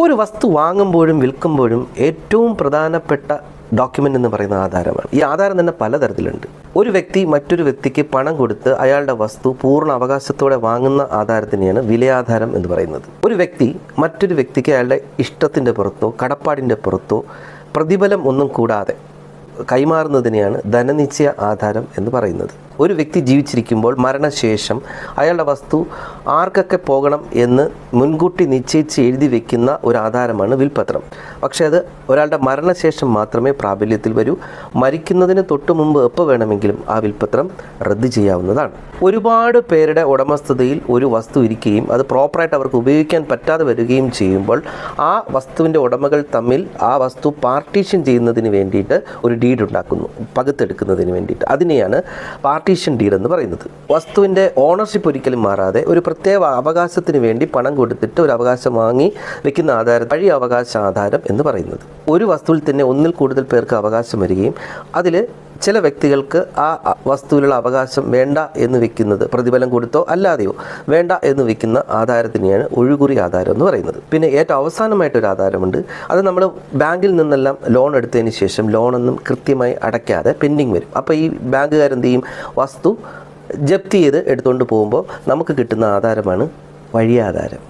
ഒരു വസ്തു വാങ്ങുമ്പോഴും വിൽക്കുമ്പോഴും ഏറ്റവും പ്രധാനപ്പെട്ട ഡോക്യുമെന്റ് എന്ന് പറയുന്ന ആധാരമാണ്. ഈ ആധാരം തന്നെ പലതരത്തിലുണ്ട്. ഒരു വ്യക്തി മറ്റൊരു വ്യക്തിക്ക് പണം കൊടുത്ത് അയാളുടെ വസ്തു പൂർണ അവകാശത്തോടെ വാങ്ങുന്ന ആധാരത്തിനെയാണ് വിലയാധാരം എന്ന് പറയുന്നത്. ഒരു വ്യക്തി മറ്റൊരു വ്യക്തിക്ക് അയാളുടെ ഇഷ്ടത്തിന്റെ പുറത്തോ കടപ്പാടിന്റെ പുറത്തോ പ്രതിഫലം ഒന്നും കൂടാതെ കൈമാറുന്നതിനെയാണ് ധനനിശ്ചയ ആധാരം എന്ന് പറയുന്നത്. ഒരു വ്യക്തി ജീവിച്ചിരിക്കുമ്പോൾ മരണശേഷം അയാളുടെ വസ്തു ആർക്കൊക്കെ പോകണം എന്ന് മുൻകൂട്ടി നിശ്ചയിച്ച് എഴുതി വെക്കുന്ന ഒരു ആധാരമാണ് വിൽപത്രം. പക്ഷേ അത് ഒരാളുടെ മരണശേഷം മാത്രമേ പ്രാബല്യത്തിൽ വരൂ. മരിക്കുന്നതിന് തൊട്ട് മുമ്പ് എപ്പോൾ വേണമെങ്കിലും ആ വിൽപത്രം റദ്ദ് ചെയ്യാവുന്നതാണ്. ഒരുപാട് പേരുടെ ഉടമസ്ഥതയിൽ ഒരു വസ്തു ഇരിക്കുകയും അത് പ്രോപ്പറായിട്ട് അവർക്ക് ഉപയോഗിക്കാൻ പറ്റാതെ വരികയും ചെയ്യുമ്പോൾ ആ വസ്തുവിന്റെ ഉടമകൾ തമ്മിൽ ആ വസ്തു പാർട്ടീഷൻ ചെയ്യുന്നതിന് വേണ്ടിയിട്ട് ഒരു ഡീഡ് ഉണ്ടാക്കുന്നു പകുത്തെടുക്കുന്നതിന് വേണ്ടിയിട്ട്. അതിനെയാണ് പാർട്ടീഷൻ ഡീഡ് എന്ന് പറയുന്നത്. വസ്തുവിന്റെ ഓണർഷിപ്പ് ഒരിക്കലും മാറാതെ ഒരു പ്രത്യേക അവകാശത്തിന് വേണ്ടി പണം കൊടുത്തിട്ട് ഒരു അവകാശം വാങ്ങി വെക്കുന്ന ആധാരം വഴി അവകാശ ആധാരം എന്ന് പറയുന്നത്. ഒരു വസ്തുവിൽ തന്നെ ഒന്നിൽ കൂടുതൽ പേർക്ക് അവകാശം വരികയും അതിൽ ചില വ്യക്തികൾക്ക് ആ വസ്തുവിലുള്ള അവകാശം വേണ്ട എന്ന് വെക്കുന്നത് പ്രതിഫലം കൊടുത്തോ അല്ലാതെയോ വേണ്ട എന്ന് വെക്കുന്ന ആധാരത്തിനെയാണ് ഒഴുകുറി ആധാരം എന്ന് പറയുന്നത്. പിന്നെ ഏറ്റവും അവസാനമായിട്ടൊരു ആധാരമുണ്ട്. അത് നമ്മൾ ബാങ്കിൽ നിന്നെല്ലാം ലോൺ എടുത്തതിന് ശേഷം ലോണൊന്നും കൃത്യമായി അടയ്ക്കാതെ പെൻഡിങ് വരും. അപ്പോൾ ഈ ബാങ്കുകാരെന്ത് ചെയ്യും? വസ്തു ജപ്തി ചെയ്ത് എടുത്തുകൊണ്ട് പോകുമ്പോൾ നമുക്ക് കിട്ടുന്ന ആധാരമാണ് വഴിയാധാരം.